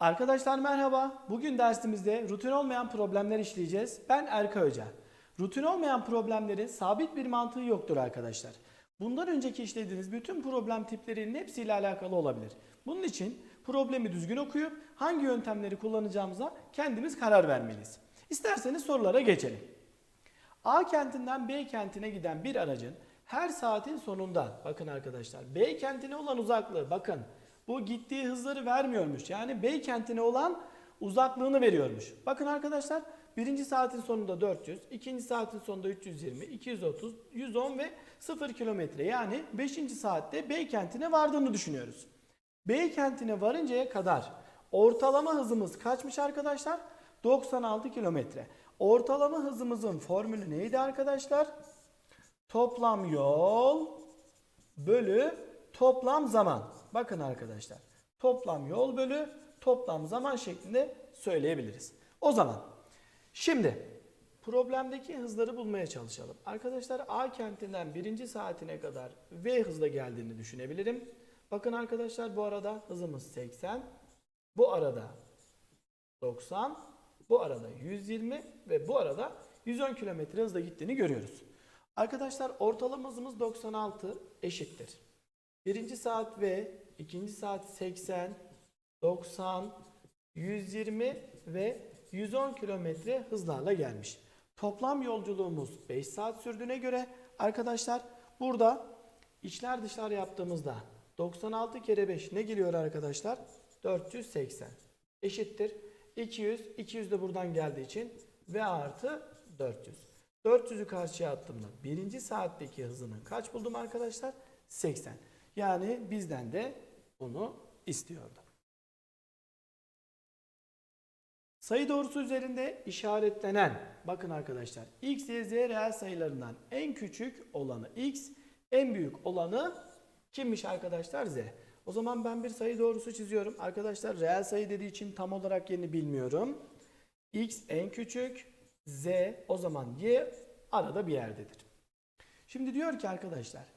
Arkadaşlar merhaba. Bugün dersimizde rutin olmayan problemler işleyeceğiz. Ben Erka Hoca. Rutin olmayan problemlerin sabit bir mantığı yoktur arkadaşlar. Bundan önceki işlediğiniz bütün problem tiplerinin hepsiyle alakalı olabilir. Bunun için problemi düzgün okuyup hangi yöntemleri kullanacağımıza kendimiz karar vermeliyiz. İsterseniz sorulara geçelim. A kentinden B kentine giden bir aracın her saatin sonunda bakın arkadaşlar B kentine olan uzaklığı bakın bu gittiği hızları vermiyormuş. Yani B kentine olan uzaklığını veriyormuş. Bakın arkadaşlar birinci saatin sonunda 400, ikinci saatin sonunda 320, 230, 110 ve 0 kilometre. Yani 5. saatte B kentine vardığını düşünüyoruz. B kentine varıncaya kadar ortalama hızımız kaçmış arkadaşlar? 96 kilometre. Ortalama hızımızın formülü neydi arkadaşlar? Toplam yol bölü toplam zaman. Bakın arkadaşlar. Toplam yol bölü toplam zaman şeklinde söyleyebiliriz. O zaman şimdi problemdeki hızları bulmaya çalışalım. Arkadaşlar A kentinden birinci saatine kadar V hızla geldiğini düşünebilirim. Bakın arkadaşlar bu arada hızımız 80. Bu arada 90. Bu arada 120 ve bu arada 110 km hızla gittiğini görüyoruz. Arkadaşlar ortalama hızımız 96 eşittir. Birinci saat ve ikinci saat 80, 90, 120 ve 110 kilometre hızlarla gelmiş. Toplam yolculuğumuz 5 saat sürdüğüne göre arkadaşlar burada içler dışlar yaptığımızda 96 kere 5 ne geliyor arkadaşlar? 480 eşittir. 200, 200 de buradan geldiği için V artı 400. 400'ü karşıya attığımda birinci saatteki hızını kaç buldum arkadaşlar? 80. Yani bizden de bunu istiyordu. Sayı doğrusu üzerinde işaretlenen, bakın arkadaşlar, x, y, z reel sayılarından en küçük olanı x, en büyük olanı kimmiş arkadaşlar? z. O zaman ben bir sayı doğrusu çiziyorum. Arkadaşlar reel sayı dediği için tam olarak yerini bilmiyorum. x en küçük, z o zaman y arada bir yerdedir. Şimdi diyor ki arkadaşlar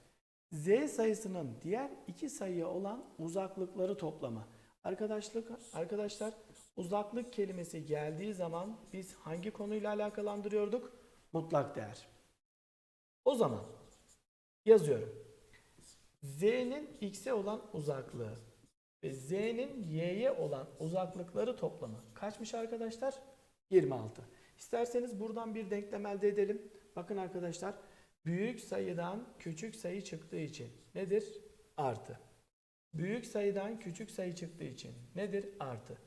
z sayısının diğer iki sayıya olan uzaklıkları toplamı. Arkadaşlık arkadaşlar uzaklık kelimesi geldiği zaman biz hangi konuyla alakalandırıyorduk? Mutlak değer. O zaman yazıyorum. Z'nin x'e olan uzaklığı ve Z'nin y'ye olan uzaklıkları toplamı kaçmış arkadaşlar? 26. İsterseniz buradan bir denklem elde edelim. Bakın arkadaşlar büyük sayıdan küçük sayı çıktığı için nedir? Artı. Büyük sayıdan küçük sayı çıktığı için nedir? Artı.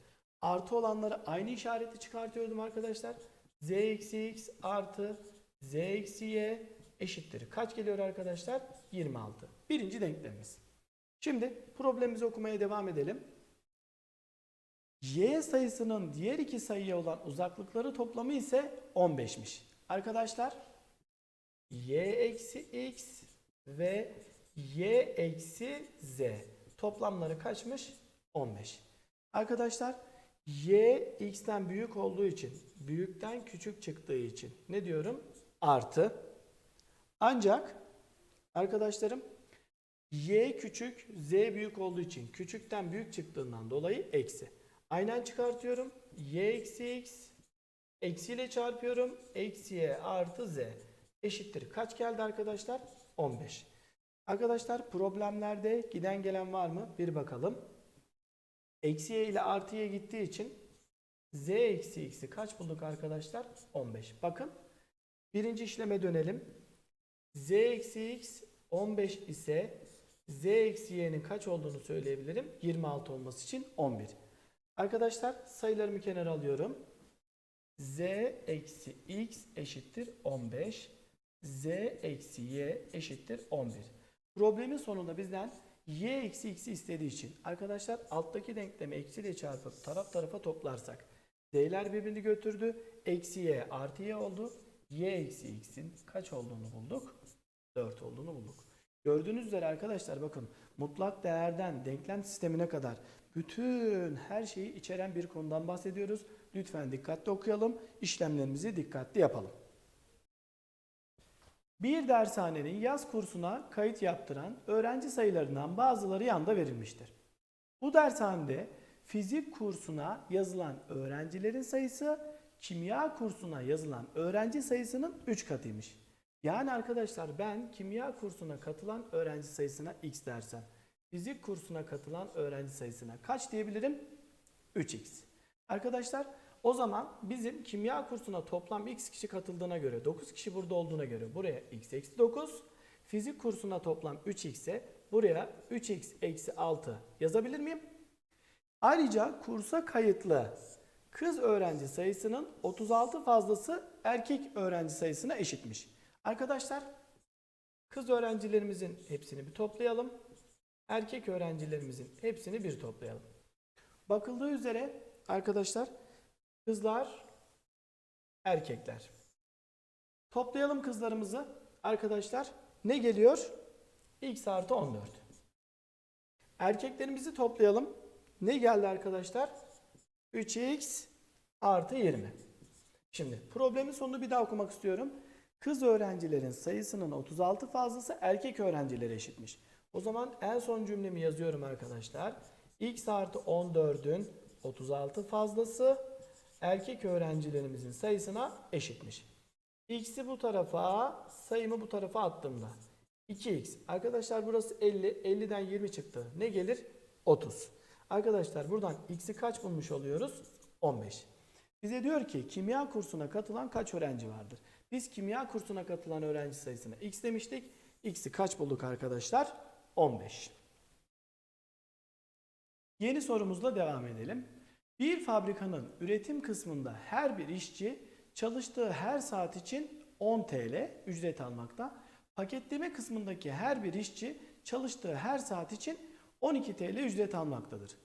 Artı olanları aynı işareti çıkartıyordum arkadaşlar. Z eksi x artı z eksi y eşittir. Kaç geliyor arkadaşlar? 26. Birinci denklemimiz. Şimdi problemimizi okumaya devam edelim. Y sayısının diğer iki sayıya olan uzaklıkları toplamı ise 15'miş. Arkadaşlar y eksi x ve y eksi z toplamları kaçmış? 15. Arkadaşlar y x'ten büyük olduğu için büyükten küçük çıktığı için ne diyorum? Artı. Ancak arkadaşlarım y küçük z büyük olduğu için küçükten büyük çıktığından dolayı eksi. Aynen çıkartıyorum. y eksi x eksiyle çarpıyorum. Eksi y artı z eşittir. Kaç geldi arkadaşlar? 15. Arkadaşlar problemlerde giden gelen var mı? Bir bakalım. Eksi y ile artı y gittiği için z eksi x'i kaç bulduk arkadaşlar? 15. Bakın birinci işleme dönelim. z eksi x 15 ise z eksi y'nin kaç olduğunu söyleyebilirim. 26 olması için 11. Arkadaşlar sayılarımı kenara alıyorum. z eksi x eşittir 15. z eksi y eşittir 11. Problemin sonunda bizden y eksi x'i istediği için arkadaşlar alttaki denklemi eksiyle çarpıp taraf tarafa toplarsak z'ler birbirini götürdü. Eksi y artı y oldu. y eksi x'in kaç olduğunu bulduk? 4 olduğunu bulduk. Gördüğünüz üzere arkadaşlar bakın mutlak değerden denklem sistemine kadar bütün her şeyi içeren bir konudan bahsediyoruz. Lütfen dikkatli okuyalım. işlemlerimizi dikkatli yapalım. Bir dershanenin yaz kursuna kayıt yaptıran öğrenci sayılarından bazıları yanda verilmiştir. Bu dershanede fizik kursuna yazılan öğrencilerin sayısı kimya kursuna yazılan öğrenci sayısının 3 katıymış. Yani arkadaşlar ben kimya kursuna katılan öğrenci sayısına x dersem fizik kursuna katılan öğrenci sayısına kaç diyebilirim? 3x. Arkadaşlar o zaman bizim kimya kursuna toplam x kişi katıldığına göre 9 kişi burada olduğuna göre buraya x eksi 9. Fizik kursuna toplam 3x ise buraya 3x eksi 6 yazabilir miyim? Ayrıca kursa kayıtlı kız öğrenci sayısının 36 fazlası erkek öğrenci sayısına eşitmiş. Arkadaşlar kız öğrencilerimizin hepsini bir toplayalım. Erkek öğrencilerimizin hepsini bir toplayalım. Bakıldığı üzere arkadaşlar kızlar erkekler. Toplayalım kızlarımızı. Arkadaşlar ne geliyor? X artı 14. Erkeklerimizi toplayalım. Ne geldi arkadaşlar? 3x artı 20. Şimdi problemin sonunu bir daha okumak istiyorum. Kız öğrencilerin sayısının 36 fazlası erkek öğrencilere eşitmiş. O zaman en son cümlemi yazıyorum arkadaşlar. x artı 14'ün 36 fazlası erkek öğrencilerimizin sayısına eşitmiş. x'i bu tarafa, sayımı bu tarafa attığımda 2x. Arkadaşlar burası 50. 50'den 20 çıktı. Ne gelir? 30. Arkadaşlar buradan x'i kaç bulmuş oluyoruz? 15. Bize diyor ki kimya kursuna katılan kaç öğrenci vardır? Biz kimya kursuna katılan öğrenci sayısına x demiştik. X'i kaç bulduk arkadaşlar? 15. Yeni sorumuzla devam edelim. Bir fabrikanın üretim kısmında her bir işçi çalıştığı her saat için 10 TL ücret almakta. Paketleme kısmındaki her bir işçi çalıştığı her saat için 12 TL ücret almaktadır.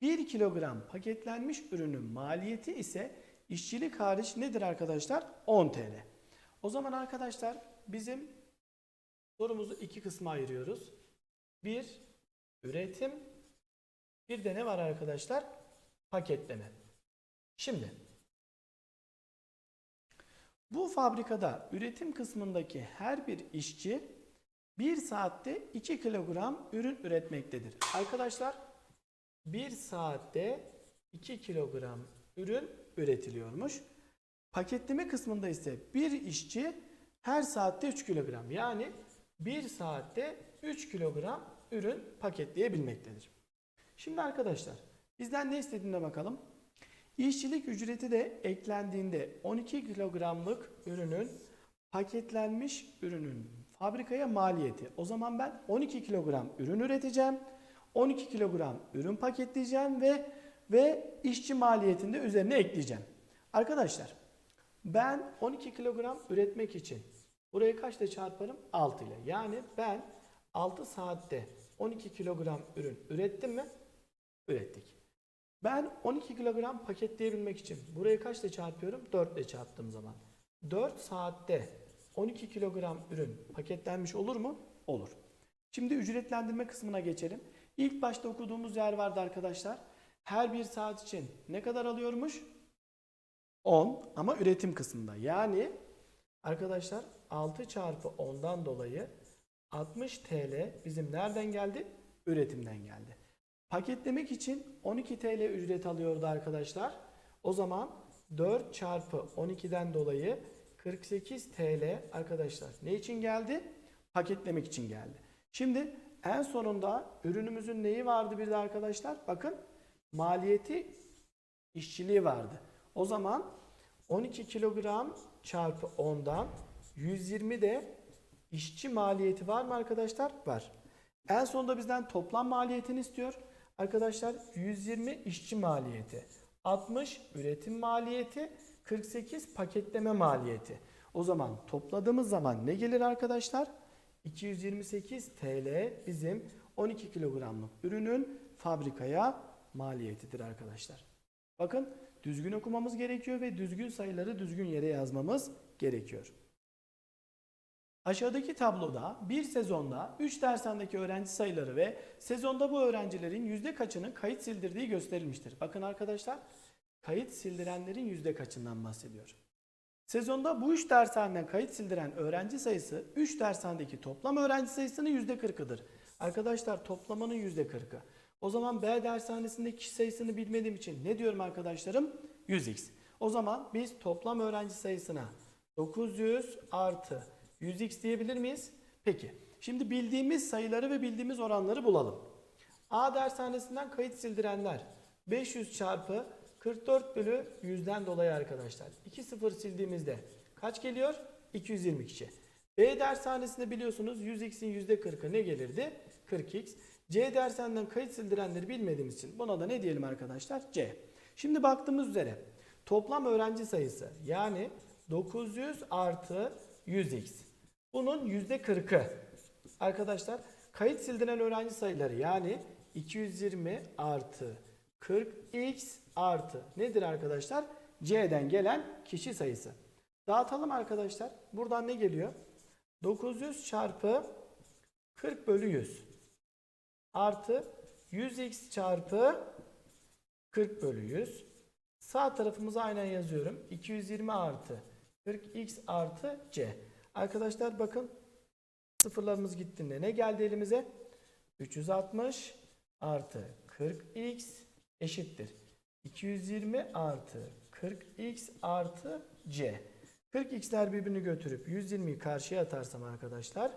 1 kilogram paketlenmiş ürünün maliyeti ise işçilik hariç nedir arkadaşlar? 10 TL. O zaman arkadaşlar bizim sorumuzu iki kısma ayırıyoruz. Bir, üretim. Bir de ne var arkadaşlar? Paketleme. Şimdi bu fabrikada üretim kısmındaki her bir işçi bir saatte 2 kilogram ürün üretmektedir. Arkadaşlar bir saatte 2 kilogram ürün üretiliyormuş. Paketleme kısmında ise bir işçi her saatte 3 kilogram yani bir saatte 3 kilogram ürün paketleyebilmektedir. Şimdi arkadaşlar bizden ne istediğine bakalım. İşçilik ücreti de eklendiğinde 12 kilogramlık ürünün paketlenmiş ürünün fabrikaya maliyeti. O zaman ben 12 kilogram ürün üreteceğim. 12 kilogram ürün paketleyeceğim ve ve işçi maliyetini de üzerine ekleyeceğim. Arkadaşlar ben 12 kilogram üretmek için burayı kaçla çarparım? 6 ile. Yani ben 6 saatte 12 kilogram ürün ürettim mi? Ürettik. Ben 12 kilogram paketleyebilmek için burayı kaçla çarpıyorum? 4 ile çarptığım zaman. 4 saatte 12 kilogram ürün paketlenmiş olur mu? Olur. Şimdi ücretlendirme kısmına geçelim. İlk başta okuduğumuz yer vardı arkadaşlar. Her bir saat için ne kadar alıyormuş? 10 ama üretim kısmında. Yani arkadaşlar 6 çarpı 10'dan dolayı 60 TL bizim nereden geldi? Üretimden geldi. Paketlemek için 12 TL ücret alıyordu arkadaşlar. O zaman 4 çarpı 12'den dolayı 48 TL arkadaşlar ne için geldi? Paketlemek için geldi. Şimdi en sonunda ürünümüzün neyi vardı bir de arkadaşlar? Bakın maliyeti işçiliği vardı. O zaman 12 kilogram çarpı 10'dan 120 de işçi maliyeti var mı arkadaşlar? Var. En sonunda bizden toplam maliyetini istiyor. Arkadaşlar 120 işçi maliyeti, 60 üretim maliyeti, 48 paketleme maliyeti. O zaman topladığımız zaman ne gelir arkadaşlar? 228 TL bizim 12 kilogramlık ürünün fabrikaya maliyetidir arkadaşlar. Bakın düzgün okumamız gerekiyor ve düzgün sayıları düzgün yere yazmamız gerekiyor. Aşağıdaki tabloda bir sezonda 3 dershanedeki öğrenci sayıları ve sezonda bu öğrencilerin yüzde kaçının kayıt sildirdiği gösterilmiştir. Bakın arkadaşlar kayıt sildirenlerin yüzde kaçından bahsediyor. Sezonda bu 3 dershaneden kayıt sildiren öğrenci sayısı 3 dershanedeki toplam öğrenci sayısının %40'ıdır. Arkadaşlar toplamanın %40'ı. O zaman B dershanesinde kişi sayısını bilmediğim için ne diyorum arkadaşlarım? 100x. O zaman biz toplam öğrenci sayısına 900 artı 100x diyebilir miyiz? Peki. Şimdi bildiğimiz sayıları ve bildiğimiz oranları bulalım. A dershanesinden kayıt sildirenler 500 çarpı 44 bölü 100'den dolayı arkadaşlar. 2 sıfır sildiğimizde kaç geliyor? 220 kişi. B dershanesinde biliyorsunuz 100x'in %40'ı ne gelirdi? 40x. C dershaneden kayıt sildirenleri bilmediğimiz için buna da ne diyelim arkadaşlar? C. Şimdi baktığımız üzere toplam öğrenci sayısı yani 900 artı 100x. Bunun %40'ı arkadaşlar kayıt sildiren öğrenci sayıları yani 220 artı 40x artı nedir arkadaşlar? C'den gelen kişi sayısı. Dağıtalım arkadaşlar. Buradan ne geliyor? 900 çarpı 40 bölü 100 artı 100x çarpı 40 bölü 100. Sağ tarafımıza aynen yazıyorum. 220 artı 40x artı c. Arkadaşlar bakın sıfırlarımız gittiğinde ne geldi elimize? 360 artı 40x eşittir. 220 artı 40x artı c. 40x'ler birbirini götürüp 120'yi karşıya atarsam arkadaşlar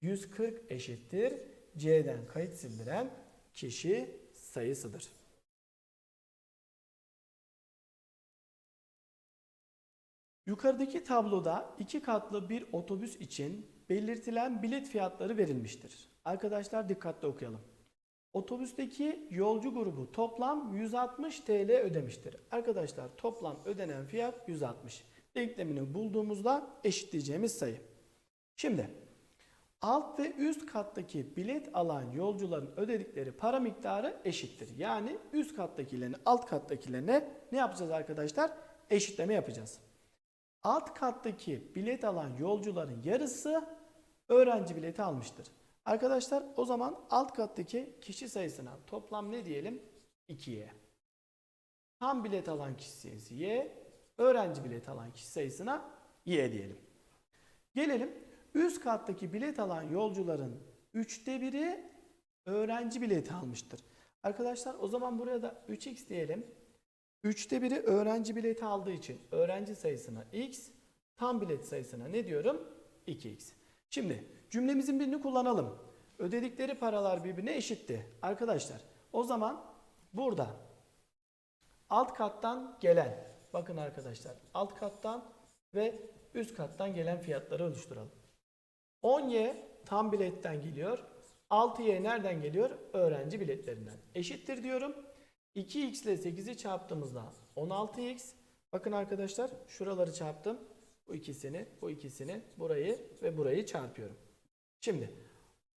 140 eşittir. C'den kayıt sildiren kişi sayısıdır. Yukarıdaki tabloda iki katlı bir otobüs için belirtilen bilet fiyatları verilmiştir. Arkadaşlar dikkatli okuyalım. Otobüsteki yolcu grubu toplam 160 TL ödemiştir. Arkadaşlar toplam ödenen fiyat 160. Denklemini bulduğumuzda eşitleyeceğimiz sayı. Şimdi alt ve üst kattaki bilet alan yolcuların ödedikleri para miktarı eşittir. Yani üst kattakilerini alt kattakilerine ne yapacağız arkadaşlar? Eşitleme yapacağız. Alt kattaki bilet alan yolcuların yarısı öğrenci bileti almıştır. Arkadaşlar o zaman alt kattaki kişi sayısına toplam ne diyelim? 2'ye. Tam bilet alan kişi sayısı y, öğrenci bilet alan kişi sayısına y diyelim. Gelelim üst kattaki bilet alan yolcuların üçte biri öğrenci bileti almıştır. Arkadaşlar o zaman buraya da 3x diyelim. Üçte biri öğrenci bileti aldığı için öğrenci sayısına x, tam bilet sayısına ne diyorum? 2x. Şimdi cümlemizin birini kullanalım. Ödedikleri paralar birbirine eşitti. Arkadaşlar o zaman burada alt kattan gelen, bakın arkadaşlar alt kattan ve üst kattan gelen fiyatları oluşturalım. 10y tam biletten geliyor. 6y nereden geliyor? Öğrenci biletlerinden. Eşittir diyorum. 2x ile 8'i çarptığımızda 16x. Bakın arkadaşlar şuraları çarptım. Bu ikisini, bu ikisini, burayı ve burayı çarpıyorum. Şimdi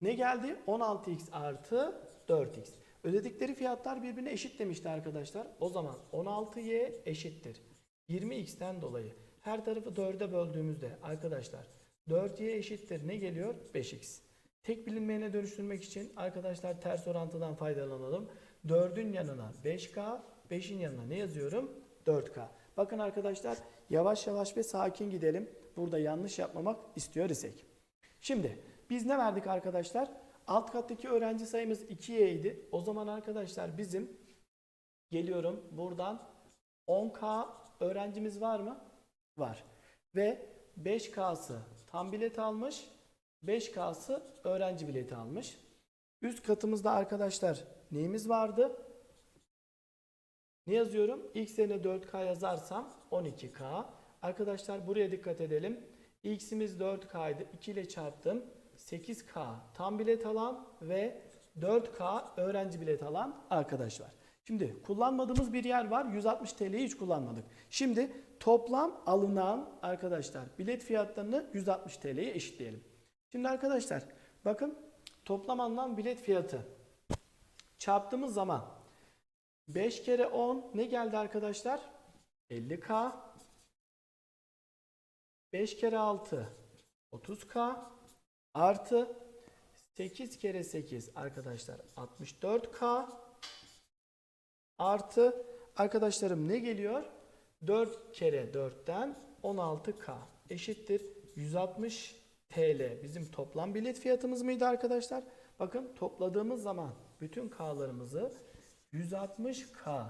ne geldi? 16x artı 4x. Ödedikleri fiyatlar birbirine eşit demişti arkadaşlar. O zaman 16y eşittir. 20x'ten dolayı her tarafı 4'e böldüğümüzde arkadaşlar 4y eşittir ne geliyor? 5x. Tek bilinmeyene dönüştürmek için arkadaşlar ters orantıdan faydalanalım. 4'ün yanına 5k, 5'in yanına ne yazıyorum? 4k. Bakın arkadaşlar yavaş yavaş ve sakin gidelim. Burada yanlış yapmamak istiyor isek. Şimdi biz ne verdik arkadaşlar? Alt kattaki öğrenci sayımız 2y idi. O zaman arkadaşlar bizim geliyorum buradan 10k öğrencimiz var mı? Var. Ve 5k'sı tam bilet almış. 5k'sı öğrenci bileti almış. Üst katımızda arkadaşlar neyimiz vardı? Ne yazıyorum? X yerine 4K yazarsam 12K. Arkadaşlar buraya dikkat edelim. X'imiz 4K'ydı. 2 ile çarptım. 8K tam bilet alan ve 4K öğrenci bilet alan arkadaş var. Şimdi kullanmadığımız bir yer var. 160 TL'yi hiç kullanmadık. Şimdi toplam alınan arkadaşlar bilet fiyatlarını 160 TL'ye eşitleyelim. Şimdi arkadaşlar bakın toplam alınan bilet fiyatı çarptığımız zaman 5 kere 10 ne geldi arkadaşlar? 50k. 5 kere 6 30k artı 8 kere 8 arkadaşlar 64k artı arkadaşlarım ne geliyor? 4 kere 4'ten 16k eşittir 160 TL bizim toplam bilet fiyatımız mıydı arkadaşlar? Bakın topladığımız zaman bütün K'larımızı 160K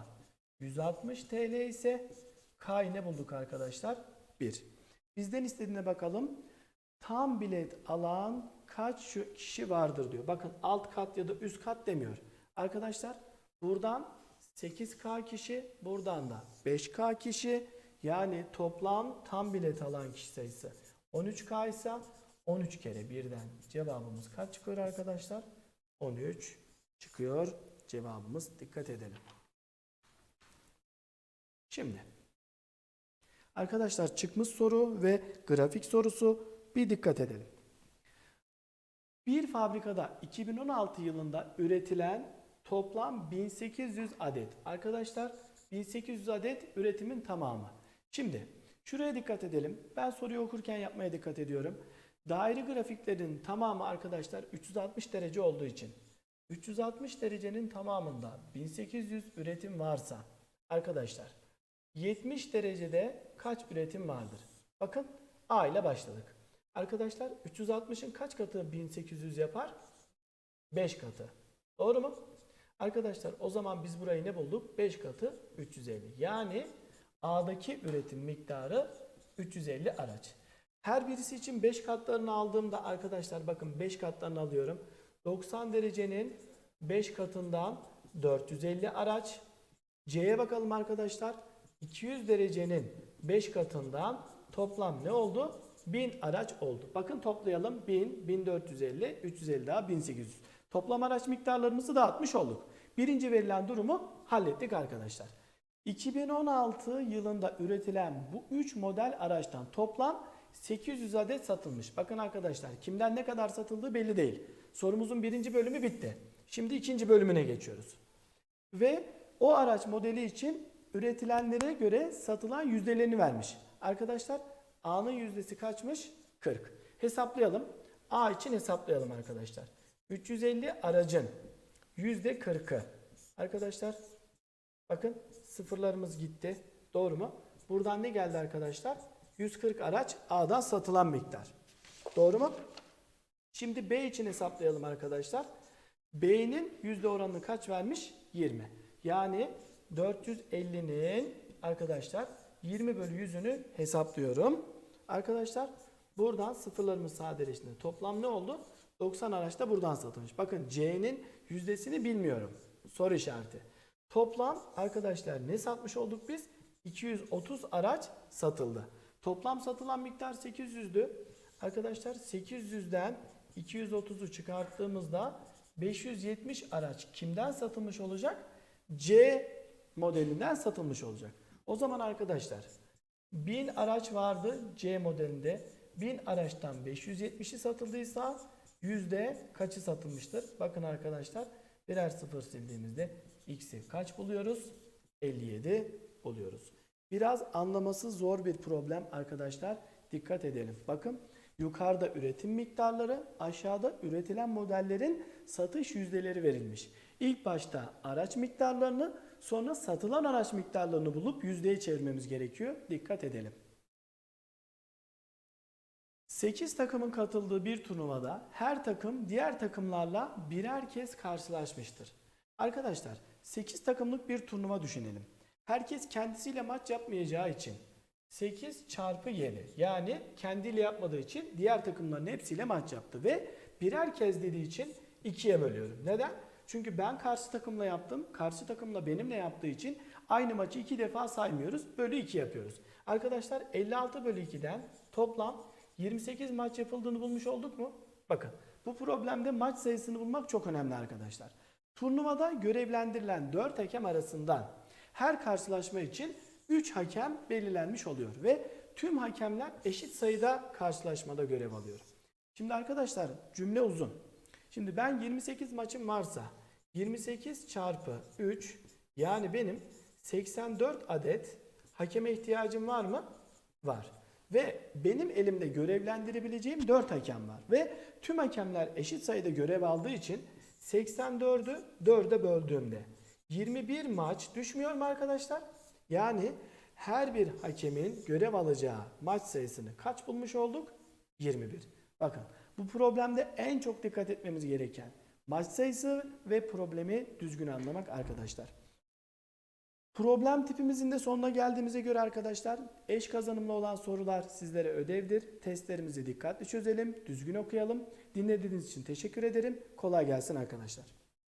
160 TL ise K'yı ne bulduk arkadaşlar? 1. Bizden istediğine bakalım. Tam bilet alan kaç kişi vardır diyor. Bakın alt kat ya da üst kat demiyor. Arkadaşlar buradan 8K kişi, buradan da 5K kişi. Yani toplam tam bilet alan kişi sayısı 13K ise 13 kere birden cevabımız kaç çıkıyor arkadaşlar? 13 çıkıyor cevabımız. Dikkat edelim. Şimdi arkadaşlar çıkmış soru ve grafik sorusu bir dikkat edelim. Bir fabrikada 2016 yılında üretilen toplam 1800 adet. Arkadaşlar 1800 adet üretimin tamamı. Şimdi şuraya dikkat edelim. Ben soruyu okurken yapmaya dikkat ediyorum. Daire grafiklerin tamamı arkadaşlar 360 derece olduğu için 360 derecenin tamamında 1800 üretim varsa arkadaşlar 70 derecede kaç üretim vardır? Bakın A ile başladık. Arkadaşlar 360'ın kaç katı 1800 yapar? 5 katı. Doğru mu? Arkadaşlar o zaman biz burayı ne bulduk? 5 katı 350. Yani A'daki üretim miktarı 350 araç. Her birisi için 5 katlarını aldığımda arkadaşlar bakın 5 katlarını alıyorum. 90 derecenin 5 katından 450 araç. C'ye bakalım arkadaşlar. 200 derecenin 5 katından toplam ne oldu? 1000 araç oldu. Bakın toplayalım. 1000, 1450, 350 daha 1800. Toplam araç miktarlarımızı dağıtmış olduk. Birinci verilen durumu hallettik arkadaşlar. 2016 yılında üretilen bu 3 model araçtan toplam 800 adet satılmış. Bakın arkadaşlar kimden ne kadar satıldığı belli değil. Sorumuzun birinci bölümü bitti. Şimdi ikinci bölümüne geçiyoruz. Ve o araç modeli için üretilenlere göre satılan yüzdelerini vermiş. Arkadaşlar A'nın yüzdesi kaçmış? 40. Hesaplayalım. A için hesaplayalım arkadaşlar. 350 aracın yüzde 40'ı. Arkadaşlar bakın sıfırlarımız gitti. Doğru mu? Buradan ne geldi arkadaşlar? 140 araç A'dan satılan miktar. Doğru mu? Şimdi B için hesaplayalım arkadaşlar. B'nin yüzde oranını kaç vermiş? 20. Yani 450'nin arkadaşlar 20 bölü 100'ünü hesaplıyorum. Arkadaşlar buradan sıfırlarımız sadeleştiğinde toplam ne oldu? 90 araç da buradan satılmış. Bakın C'nin yüzdesini bilmiyorum. Soru işareti. Toplam arkadaşlar ne satmış olduk biz? 230 araç satıldı. Toplam satılan miktar 800'dü. Arkadaşlar 800'den 230'u çıkarttığımızda 570 araç kimden satılmış olacak? C modelinden satılmış olacak. O zaman arkadaşlar 1000 araç vardı C modelinde. 1000 araçtan 570'i satıldıysa yüzde kaçı satılmıştır? Bakın arkadaşlar birer sıfır sildiğimizde x'i kaç buluyoruz? 57 buluyoruz. Biraz anlaması zor bir problem arkadaşlar. Dikkat edelim. Bakın yukarıda üretim miktarları, aşağıda üretilen modellerin satış yüzdeleri verilmiş. İlk başta araç miktarlarını, sonra satılan araç miktarlarını bulup yüzdeye çevirmemiz gerekiyor. Dikkat edelim. 8 takımın katıldığı bir turnuvada her takım diğer takımlarla birer kez karşılaşmıştır. Arkadaşlar 8 takımlık bir turnuva düşünelim. Herkes kendisiyle maç yapmayacağı için 8 çarpı 7 yani kendiyle yapmadığı için diğer takımların hepsiyle maç yaptı ve birer kez dediği için ikiye bölüyorum. Neden? Çünkü ben karşı takımla yaptım, karşı takımla benimle yaptığı için aynı maçı iki defa saymıyoruz, bölü 2 yapıyoruz. Arkadaşlar 56 bölü 2'den toplam 28 maç yapıldığını bulmuş olduk mu? Bakın bu problemde maç sayısını bulmak çok önemli arkadaşlar. Turnuvada görevlendirilen 4 hakem arasından her karşılaşma için 3 hakem belirlenmiş oluyor ve tüm hakemler eşit sayıda karşılaşmada görev alıyor. Şimdi arkadaşlar cümle uzun. Şimdi ben 28 maçım varsa 28 çarpı 3 yani benim 84 adet hakeme ihtiyacım var mı? Var. Ve benim elimde görevlendirebileceğim 4 hakem var. Ve tüm hakemler eşit sayıda görev aldığı için 84'ü 4'e böldüğümde 21 maç düşmüyor mu arkadaşlar? Yani her bir hakemin görev alacağı maç sayısını kaç bulmuş olduk? 21. Bakın bu problemde en çok dikkat etmemiz gereken Maç sayısı ve problemi düzgün anlamak arkadaşlar. Problem tipimizin de sonuna geldiğimize göre arkadaşlar eş kazanımlı olan sorular sizlere ödevdir. Testlerimizi dikkatli çözelim, düzgün okuyalım. Dinlediğiniz için teşekkür ederim. Kolay gelsin arkadaşlar.